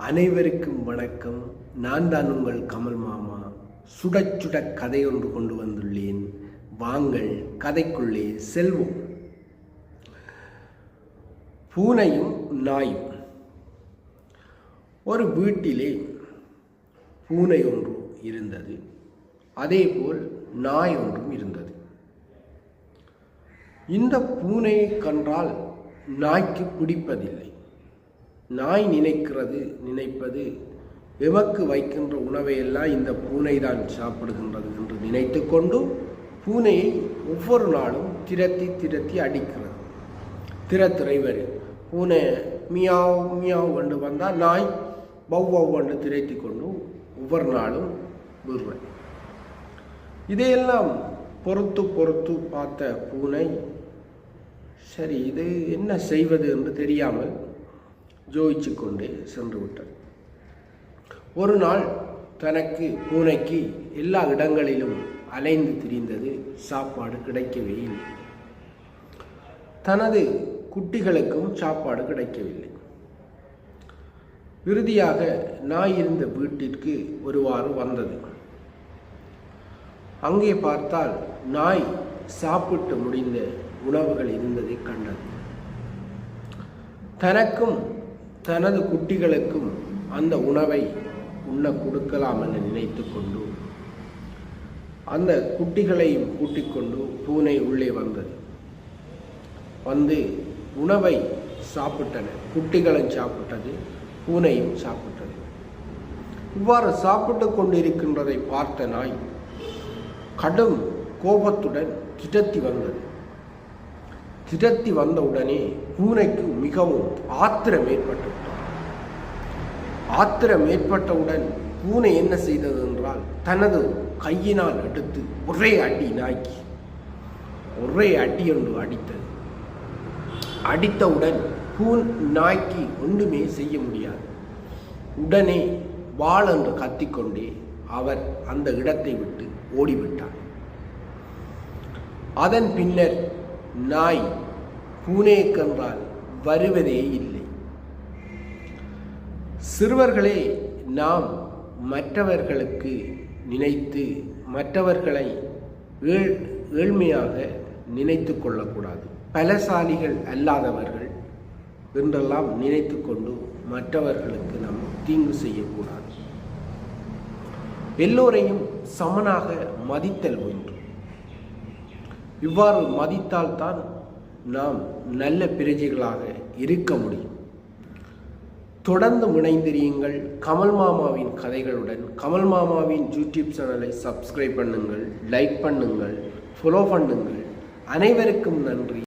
அனைவருக்கும் வணக்கம். நான் தான் உங்கள் கமல் மாமா. சுட சுட கதை ஒன்று கொண்டு வந்துள்ளேன். வாங்கள் கதைக்குள்ளே செல்வோம். பூனையும் நாயும். ஒரு வீட்டிலே பூனை ஒன்று இருந்தது. அதேபோல் நாய் ஒன்றும் இருந்தது. இந்த பூனையை கண்டால் நாய்க்கு பிடிப்பதில்லை. நாய் நினைக்கிறது நினைப்பது எமக்கு வைக்கின்ற உணவையெல்லாம் இந்த பூனை தான் சாப்பிடுகின்றது என்று நினைத்து கொண்டு பூனையை ஒவ்வொரு நாளும் திரத்தி திரத்தி அடிக்கிறது. திறத்துறைவர் பூனை மியாவ் மியாவ் என்று வந்தால் நாய் பவ் கொண்டு என்று கொண்டும் கொண்டு ஒவ்வொரு நாளும் விடுறேன் இதையெல்லாம் பொறுத்து பொறுத்து பார்த்த பூனை சரி இது என்ன செய்வது என்று தெரியாமல் ஜோதிச்சு கொண்டே சென்று விட்டது ஒரு நாள் தனக்கு பூனைக்கு எல்லா இடங்களிலும் அலைந்து திரிந்தது சாப்பாடு கிடைக்கவே இல்லை. தனது குட்டிகளுக்கும் சாப்பாடு கிடைக்கவில்லை. இறுதியாக நாய் இருந்த வீட்டிற்கு ஒருவாறு வந்தது. அங்கே பார்த்தால் நாய் சாப்பிட்டு முடிந்த உணவுகள் இருந்ததை கண்டது. தனக்கும் தனது குட்டிகளுக்கும் அந்த உணவை உண்ண கொடுக்கலாம் என நினைத்து கொண்டு அந்த குட்டிகளையும் கூட்டிக் கொண்டு பூனை உள்ளே வந்தது. வந்து உணவை சாப்பிட்டன. குட்டிகளும் சாப்பிட்டது பூனையும் சாப்பிட்டது. இவ்வாறு சாப்பிட்டு கொண்டிருக்கின்றதை பார்த்த நாய் கடும் கோபத்துடன் கிட்டத்தி வந்தது. திடத்தி வந்தவுடனே பூனைக்கு மிகவும் ஆத்திரம் ஏற்பட்டுவிட்டது ஆத்திரம் ஏற்பட்டவுடன் பூனை என்ன செய்தது என்றால் தனது கையினால் எடுத்து ஒரே அடி நாய்க்கு ஒரே அடி ஒன்று அடித்தது. அடித்தவுடன் பூன் நாய்க்கு ஒன்றுமே செய்ய முடியாது. உடனே வாள் என்று கத்திக்கொண்டே அவர் அந்த இடத்தை விட்டு ஓடிவிட்டார். அதன் பின்னர் நாய் பூனே கன்றால் வருவதே இல்லை. சிறுவர்களே நாம் மற்றவர்களுக்கு நினைத்து மற்றவர்களை ஏழ் ஏழ்மையாக நினைத்து கொள்ளக்கூடாது. பலசாலிகள் அல்லாதவர்கள் என்றெல்லாம் நினைத்து கொண்டு மற்றவர்களுக்கு நாம் தீங்கு செய்யக்கூடாது. எல்லோரையும் சமனாக மதித்தல் ஒன்று இவ்வாறு மதித்தால்தான் நாம் நல்ல பிரஜைகளாக இருக்க முடியும். தொடர்ந்து முனைந்திரியுங்கள் கமல் மாமாவின் கதைகளுடன் கமல் மாமாவின் யூடியூப் சேனலை சப்ஸ்கிரைப் பண்ணுங்கள் லைக் பண்ணுங்கள் ஃபாலோ பண்ணுங்கள். அனைவருக்கும் நன்றி.